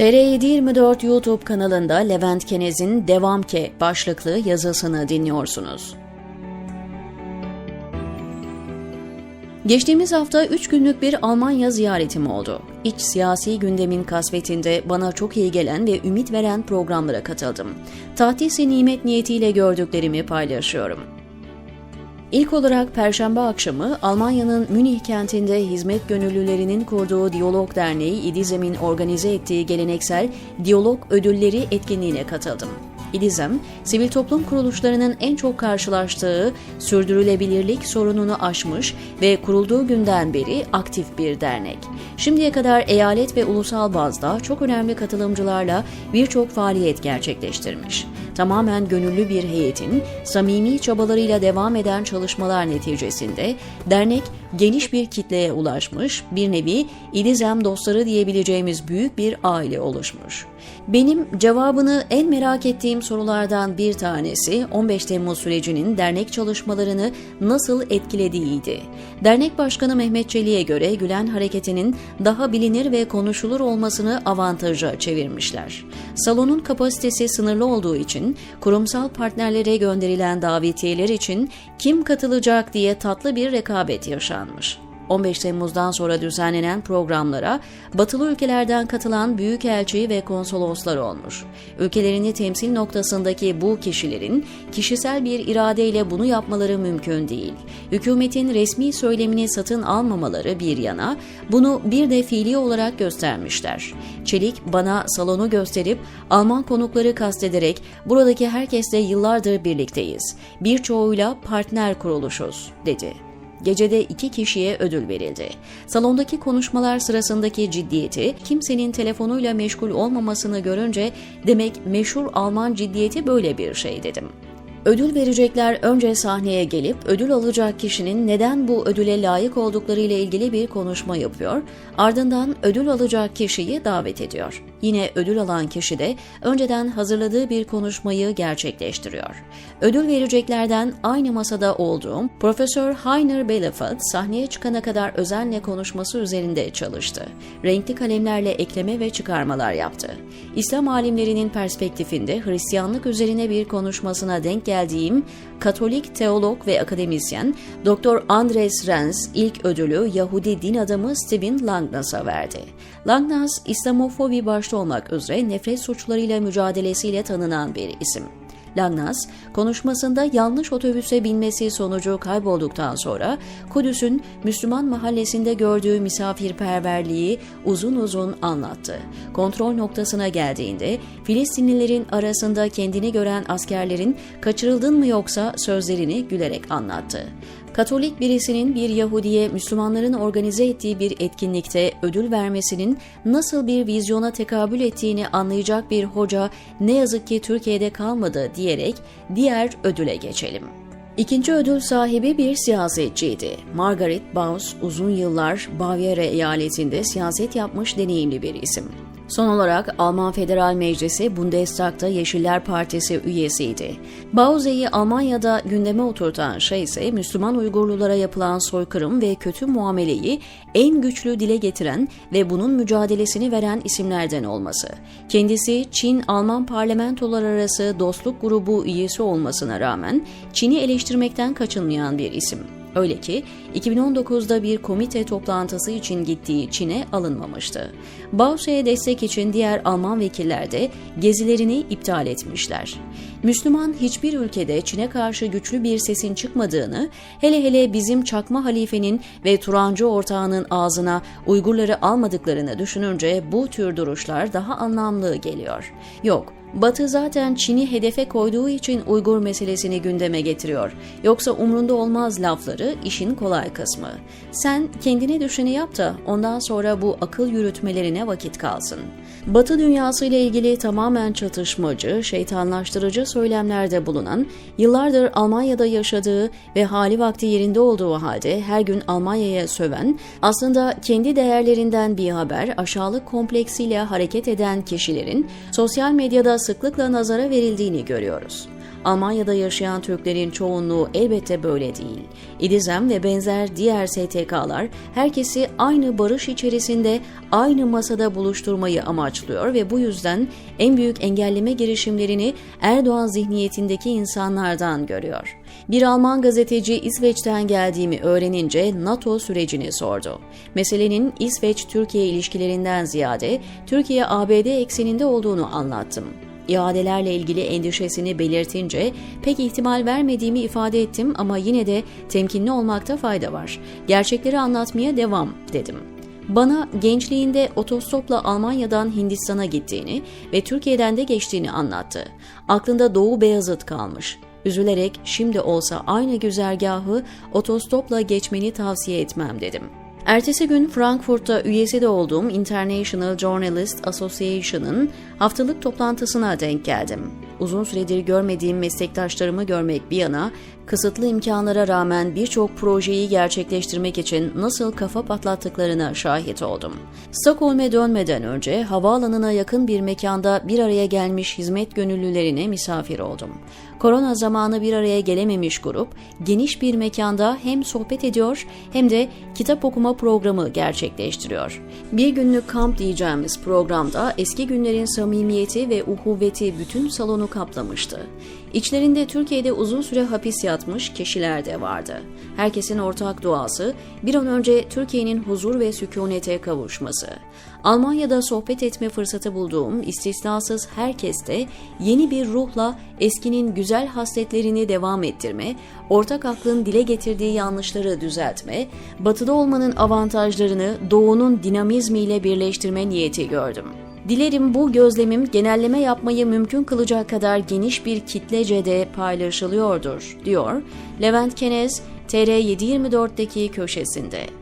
TR724 YouTube kanalında Levent Kenez'in Devam Ke başlıklı yazısını dinliyorsunuz. Geçtiğimiz hafta 3 günlük bir Almanya ziyaretim oldu. İç siyasi gündemin kasvetinde bana çok iyi gelen ve ümit veren programlara katıldım. Tahtisi nimet niyetiyle gördüklerimi paylaşıyorum. İlk olarak Perşembe akşamı Almanya'nın Münih kentinde hizmet gönüllülerinin kurduğu Diyalog Derneği İdizem'in organize ettiği geleneksel Diyalog Ödülleri etkinliğine katıldım. İdizem, sivil toplum kuruluşlarının en çok karşılaştığı sürdürülebilirlik sorununu aşmış ve kurulduğu günden beri aktif bir dernek. Şimdiye kadar eyalet ve ulusal bazda çok önemli katılımcılarla birçok faaliyet gerçekleştirmiş. Tamamen gönüllü bir heyetin samimi çabalarıyla devam eden çalışmalar neticesinde dernek geniş bir kitleye ulaşmış, bir nevi İdizem dostları diyebileceğimiz büyük bir aile oluşmuş. Benim cevabını en merak ettiğim sorulardan bir tanesi 15 Temmuz sürecinin dernek çalışmalarını nasıl etkilediğiydi. Dernek Başkanı Mehmet Çelik'e göre Gülen Hareketi'nin daha bilinir ve konuşulur olmasını avantaja çevirmişler. Salonun kapasitesi sınırlı olduğu için kurumsal partnerlere gönderilen davetiyeler için kim katılacak diye tatlı bir rekabet yaşanmış. 15 Temmuz'dan sonra düzenlenen programlara batılı ülkelerden katılan büyükelçi ve konsoloslar olmuş. Ülkelerini temsil noktasındaki bu kişilerin kişisel bir iradeyle bunu yapmaları mümkün değil. Hükümetin resmi söylemini satın almamaları bir yana bunu bir de fiili olarak göstermişler. Çelik bana salonu gösterip Alman konukları kastederek buradaki herkesle yıllardır birlikteyiz. Birçoğuyla partner kuruluşuz dedi. Gecede iki kişiye ödül verildi. Salondaki konuşmalar sırasındaki ciddiyeti, kimsenin telefonuyla meşgul olmamasını görünce demek meşhur Alman ciddiyeti böyle bir şey dedim. Ödül verecekler önce sahneye gelip ödül alacak kişinin neden bu ödüle layık oldukları ile ilgili bir konuşma yapıyor, ardından ödül alacak kişiyi davet ediyor. Yine ödül alan kişi de önceden hazırladığı bir konuşmayı gerçekleştiriyor. Ödül vereceklerden aynı masada olduğum Profesör Heiner Belefeld sahneye çıkana kadar özenle konuşması üzerinde çalıştı. Renkli kalemlerle ekleme ve çıkarmalar yaptı. İslam alimlerinin perspektifinde Hristiyanlık üzerine bir konuşmasına denk geldiğim Katolik teolog ve akademisyen Dr. Andres Renz ilk ödülü Yahudi din adamı Stephen Langnas'a verdi. Langnas, İslamofobi başta olmak üzere nefret suçlarıyla mücadelesiyle tanınan bir isim. Langnas, konuşmasında yanlış otobüse binmesi sonucu kaybolduktan sonra Kudüs'ün Müslüman mahallesinde gördüğü misafirperverliği uzun uzun anlattı. Kontrol noktasına geldiğinde Filistinlilerin arasında kendini gören askerlerin kaçırıldın mı yoksa sözlerini gülerek anlattı. Katolik birisinin bir Yahudiye Müslümanların organize ettiği bir etkinlikte ödül vermesinin nasıl bir vizyona tekabül ettiğini anlayacak bir hoca ne yazık ki Türkiye'de kalmadı diyerek diğer ödüle geçelim. İkinci ödül sahibi bir siyasetçiydi. Margaret Baus uzun yıllar Bavyera eyaletinde siyaset yapmış deneyimli bir isim. Son olarak Alman Federal Meclisi Bundestag'da Yeşiller Partisi üyesiydi. Bauze'yi Almanya'da gündeme oturtan şey ise Müslüman Uygurlulara yapılan soykırım ve kötü muameleyi en güçlü dile getiren ve bunun mücadelesini veren isimlerden olması. Kendisi Çin-Alman parlamentolar arası dostluk grubu üyesi olmasına rağmen Çin'i eleştirmekten kaçınmayan bir isim. Öyle ki 2019'da bir komite toplantısı için gittiği Çin'e alınmamıştı. Bausa'ya destek için diğer Alman vekiller de gezilerini iptal etmişler. Müslüman hiçbir ülkede Çin'e karşı güçlü bir sesin çıkmadığını, hele hele bizim çakma halifenin ve Turancı ortağının ağzına Uygurları almadıklarını düşününce bu tür duruşlar daha anlamlı geliyor. Yok, Batı zaten Çin'i hedefe koyduğu için Uygur meselesini gündeme getiriyor. Yoksa umrunda olmaz lafları işin kolay kısmı. Sen kendine düşeni yap da ondan sonra bu akıl yürütmelerine vakit kalsın. Batı dünyası ile ilgili tamamen çatışmacı, şeytanlaştırıcı söylemlerde bulunan, yıllardır Almanya'da yaşadığı ve hali vakti yerinde olduğu halde her gün Almanya'ya söven, aslında kendi değerlerinden bir haber aşağılık kompleksiyle hareket eden kişilerin sosyal medyada sıklıkla nazara verildiğini görüyoruz. Almanya'da yaşayan Türklerin çoğunluğu elbette böyle değil. İdizem ve benzer diğer STK'lar herkesi aynı barış içerisinde aynı masada buluşturmayı amaçlıyor ve bu yüzden en büyük engelleme girişimlerini Erdoğan zihniyetindeki insanlardan görüyor. Bir Alman gazeteci İsveç'ten geldiğimi öğrenince NATO sürecini sordu. Meselenin İsveç-Türkiye ilişkilerinden ziyade Türkiye-ABD ekseninde olduğunu anlattım. İadelerle ilgili endişesini belirtince pek ihtimal vermediğimi ifade ettim ama yine de temkinli olmakta fayda var. Gerçekleri anlatmaya devam dedim. Bana gençliğinde otostopla Almanya'dan Hindistan'a gittiğini ve Türkiye'den de geçtiğini anlattı. Aklında Doğu Beyazıt kalmış. Üzülerek şimdi olsa aynı güzergahı otostopla geçmeni tavsiye etmem dedim. Ertesi gün Frankfurt'ta üyesi de olduğum International Journalist Association'ın haftalık toplantısına denk geldim. Uzun süredir görmediğim meslektaşlarımı görmek bir yana, kısıtlı imkanlara rağmen birçok projeyi gerçekleştirmek için nasıl kafa patlattıklarına şahit oldum. Stockholm'e dönmeden önce havaalanına yakın bir mekanda bir araya gelmiş hizmet gönüllülerine misafir oldum. Korona zamanı bir araya gelememiş grup, geniş bir mekanda hem sohbet ediyor hem de kitap okuma programı gerçekleştiriyor. Bir günlük kamp diyeceğimiz programda eski günlerin samimiyeti ve uhuvveti bütün salonu kaplamıştı. İçlerinde Türkiye'de uzun süre hapis yatmış kişiler de vardı. Herkesin ortak duası bir an önce Türkiye'nin huzur ve sükunete kavuşması. Almanya'da sohbet etme fırsatı bulduğum istisnasız herkeste yeni bir ruhla eskinin güzel hasletlerini devam ettirme, ortak aklın dile getirdiği yanlışları düzeltme, batıda olmanın avantajlarını doğunun dinamizmiyle birleştirme niyeti gördüm. Dilerim bu gözlemim genelleme yapmayı mümkün kılacak kadar geniş bir kitlece de paylaşılıyordur, diyor Levent Kenez, TR724'deki köşesinde.